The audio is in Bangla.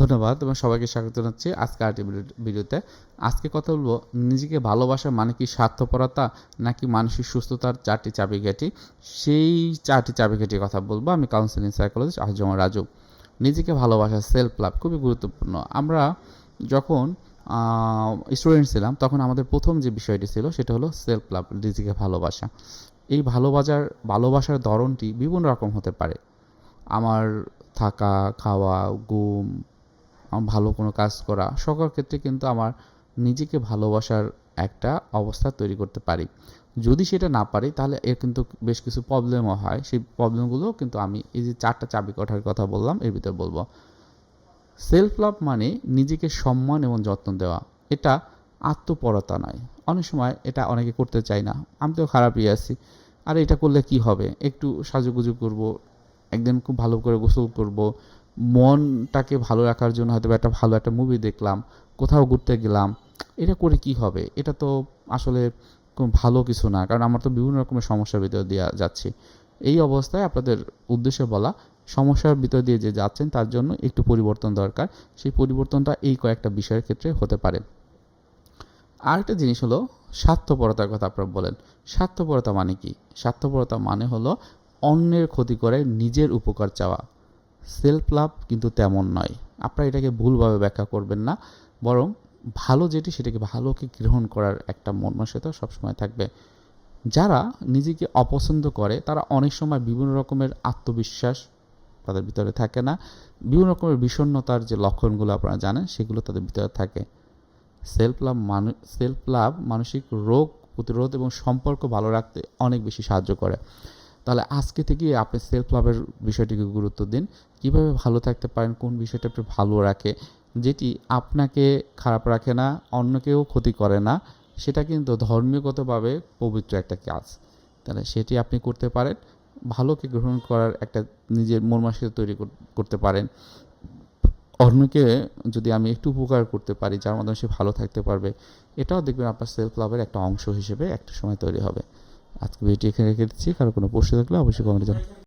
ধন্যবাদ এবং সবাইকে স্বাগত জানাচ্ছি আজকে আর্টি ভিডিওতে। আজকে কথা বলব নিজেকে ভালোবাসা মানে কি স্বার্থপরতা নাকি মানসিক সুস্থতার চারটি চাবিকাঠি? সেই চারটি চাবিকাঠির কথা বলব। আমি কাউন্সিলিং সাইকোলজিস্ট আহজমা রাজু। নিজেকে ভালোবাসা সেলফ লাভ খুবই গুরুত্বপূর্ণ। আমরা যখন স্টুডেন্ট ছিলাম তখন আমাদের প্রথম যে বিষয়টি ছিল সেটা হলো সেলফ লাভ নিজেকে ভালোবাসা। এই ভালোবাসার ভালোবাসার ধরনটি বিভিন্ন রকম হতে পারে। আমার থাকা, খাওয়া, ঘুম আমার ভালো কোনো কাজ করা, সকল ক্ষেত্রে কিন্তু আমার নিজেকে ভালোবাসার একটা অবস্থা তৈরি করতে পারি। যদি সেটা না পারি, তাহলে এর কিন্তু বেশ কিছু প্রবলেমও হয়। সেই প্রবলেমগুলো কিন্তু আমি এই যে চারটা চাবি কাঠার কথা বললাম, এর ভিতরে বলব। সেলফ লাভ মানে নিজেকে সম্মান এবং যত্ন দেওয়া। এটা আত্মপরতা নয়। অনেক সময় এটা অনেকে করতে চায় না। আমি তো খারাপই আছি। আর এটা করলে কি হবে? একটু সাজুগুজু করব, একদিন খুব ভালো করে গোসল করব মনটাকে ভালো রাখার জন্য হয়তো একটা ভালো একটা মুভি দেখলাম, কোথাও ঘুরতে গেলাম, এটা করে কি হবে? এটা তো আসলে কোনো ভালো কিছু না, কারণ আমার তো বিভিন্ন রকমের সমস্যার ভিতর দিয়ে যাচ্ছি। এই অবস্থায় আপনাদের উদ্দেশ্যে বলা, সমস্যার ভিতর দিয়ে যে যাচ্ছেন তার জন্য একটু পরিবর্তন দরকার। সেই পরিবর্তনটা এই কয়েকটা বিষয়ের ক্ষেত্রে হতে পারে। আরেকটা জিনিস হলো, স্বার্থপরতার কথা আপনারা বলেন। স্বার্থপরতা মানে কি? স্বার্থপরতা মানে হলো অন্যের ক্ষতি করে নিজের উপকার চাওয়া। সেলফ লাভ কিন্তু তেমন নয়। আপনারা এটাকে ভুলভাবে ব্যাখ্যা করবেন না। বরং ভালো যেটি, সেটাকে ভালোকে গ্রহণ করার একটা মন সবসময় থাকবে। যারা নিজেকে অপছন্দ করে, তারা অনেক সময় বিভিন্ন রকমের আত্মবিশ্বাস তাদের ভিতরে থাকে না। বিভিন্ন রকমের বিষণ্ণতার যে লক্ষণগুলো আপনারা জানেন, সেগুলো তাদের ভিতরে থাকে। সেলফ লাভ মানু, সেলফ লাভ মানসিক রোগ প্রতিরোধ এবং সম্পর্ক ভালো রাখতে অনেক বেশি সাহায্য করে। তাহলে আজকে থেকে আপনি সেলফ লাভের বিষয়টিকে গুরুত্ব দিন। কীভাবে ভালো থাকতে পারেন, কোন বিষয়টা আপনি ভালো রাখে, যেটি আপনাকে খারাপ রাখে না, অন্যকেও ক্ষতি করে না, সেটা কিন্তু ধর্মীয়গতভাবে পবিত্র একটা কাজ। তাহলে সেটি আপনি করতে পারেন। ভালোকে গ্রহণ করার একটা নিজের মন তৈরি করতে পারেন। অন্যকে যদি আমি একটু উপকার করতে পারি, যার মাধ্যমে সে ভালো থাকতে পারবে, এটাও দেখবেন আপনার সেলফ লাভের একটা অংশ হিসেবে একটা সময় তৈরি হবে। আজকে ভিডিওটি এখানে রেখে দিচ্ছি। কারও কোনো প্রশ্ন থাকলে অবশ্যই কমেন্টে জানাবেন।